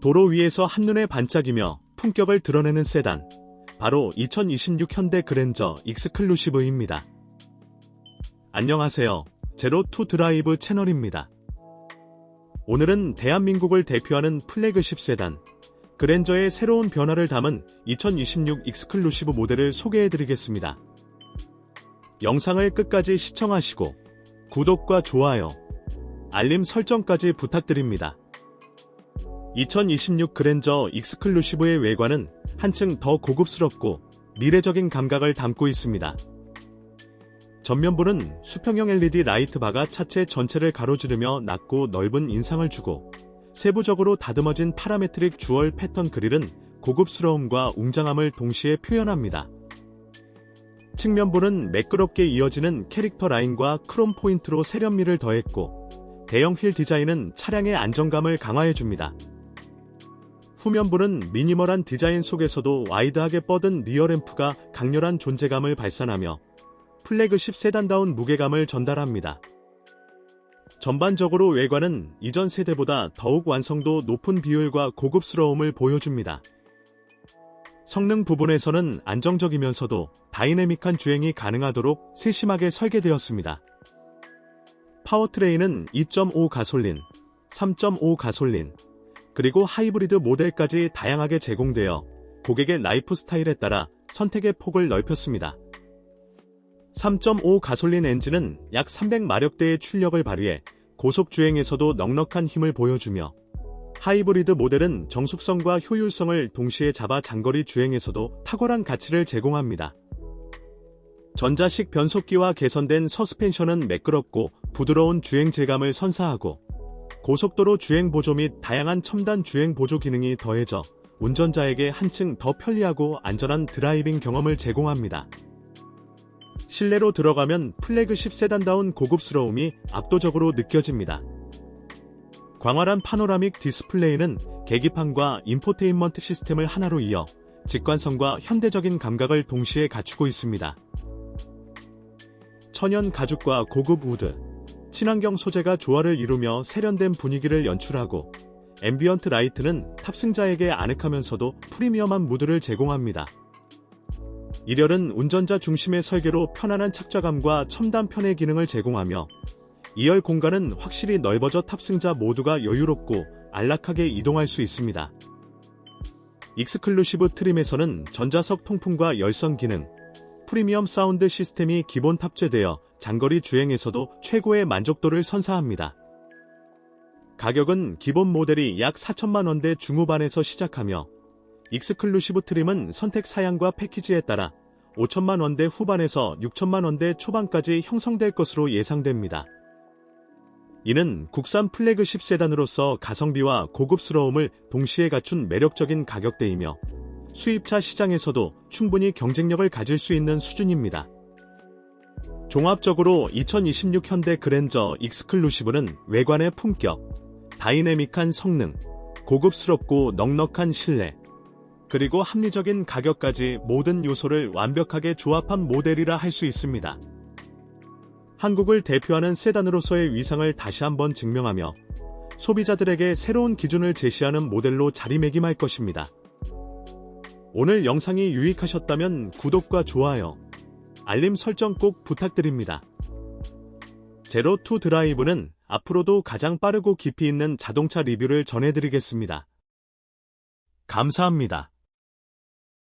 도로 위에서 한눈에 반짝이며 품격을 드러내는 세단. 바로 2026 현대 그랜저 익스클루시브입니다. 안녕하세요. 제로 투 드라이브 채널입니다. 오늘은 대한민국을 대표하는 플래그십 세단, 그랜저의 새로운 변화를 담은 2026 익스클루시브 모델을 소개해드리겠습니다. 영상을 끝까지 시청하시고 구독과 좋아요, 알림 설정까지 부탁드립니다. 2026 그랜저 익스클루시브의 외관은 한층 더 고급스럽고 미래적인 감각을 담고 있습니다. 전면부는 수평형 LED 라이트 바가 차체 전체를 가로지르며 낮고 넓은 인상을 주고 세부적으로 다듬어진 파라메트릭 주얼 패턴 그릴은 고급스러움과 웅장함을 동시에 표현합니다. 측면부는 매끄럽게 이어지는 캐릭터 라인과 크롬 포인트로 세련미를 더했고 대형 휠 디자인은 차량의 안정감을 강화해줍니다. 후면부는 미니멀한 디자인 속에서도 와이드하게 뻗은 리어램프가 강렬한 존재감을 발산하며 플래그십 세단다운 무게감을 전달합니다. 전반적으로 외관은 이전 세대보다 더욱 완성도 높은 비율과 고급스러움을 보여줍니다. 성능 부분에서는 안정적이면서도 다이내믹한 주행이 가능하도록 세심하게 설계되었습니다. 파워트레인은 2.5 가솔린, 3.5 가솔린, 그리고 하이브리드 모델까지 다양하게 제공되어 고객의 라이프 스타일에 따라 선택의 폭을 넓혔습니다. 3.5 가솔린 엔진은 약 300마력대의 출력을 발휘해 고속 주행에서도 넉넉한 힘을 보여주며 하이브리드 모델은 정숙성과 효율성을 동시에 잡아 장거리 주행에서도 탁월한 가치를 제공합니다. 전자식 변속기와 개선된 서스펜션은 매끄럽고 부드러운 주행 질감을 선사하고 고속도로 주행 보조 및 다양한 첨단 주행 보조 기능이 더해져 운전자에게 한층 더 편리하고 안전한 드라이빙 경험을 제공합니다. 실내로 들어가면 플래그십 세단다운 고급스러움이 압도적으로 느껴집니다. 광활한 파노라믹 디스플레이는 계기판과 인포테인먼트 시스템을 하나로 이어 직관성과 현대적인 감각을 동시에 갖추고 있습니다. 천연 가죽과 고급 우드, 친환경 소재가 조화를 이루며 세련된 분위기를 연출하고 앰비언트 라이트는 탑승자에게 아늑하면서도 프리미엄한 무드를 제공합니다. 이렬은 운전자 중심의 설계로 편안한 착좌감과 첨단 편의 기능을 제공하며 2열 공간은 확실히 넓어져 탑승자 모두가 여유롭고 안락하게 이동할 수 있습니다. 익스클루시브 트림에서는 전자석 통풍과 열선 기능, 프리미엄 사운드 시스템이 기본 탑재되어 장거리 주행에서도 최고의 만족도를 선사합니다. 가격은 기본 모델이 약 4천만 원대 중후반에서 시작하며 익스클루시브 트림은 선택 사양과 패키지에 따라 5천만 원대 후반에서 6천만 원대 초반까지 형성될 것으로 예상됩니다. 이는 국산 플래그십 세단으로서 가성비와 고급스러움을 동시에 갖춘 매력적인 가격대이며 수입차 시장에서도 충분히 경쟁력을 가질 수 있는 수준입니다. 종합적으로 2026 현대 그랜저 익스클루시브는 외관의 품격, 다이내믹한 성능, 고급스럽고 넉넉한 실내, 그리고 합리적인 가격까지 모든 요소를 완벽하게 조합한 모델이라 할 수 있습니다. 한국을 대표하는 세단으로서의 위상을 다시 한번 증명하며 소비자들에게 새로운 기준을 제시하는 모델로 자리매김할 것입니다. 오늘 영상이 유익하셨다면 구독과 좋아요, 알림 설정 꼭 부탁드립니다. 제로 투 드라이브는 앞으로도 가장 빠르고 깊이 있는 자동차 리뷰를 전해드리겠습니다. 감사합니다.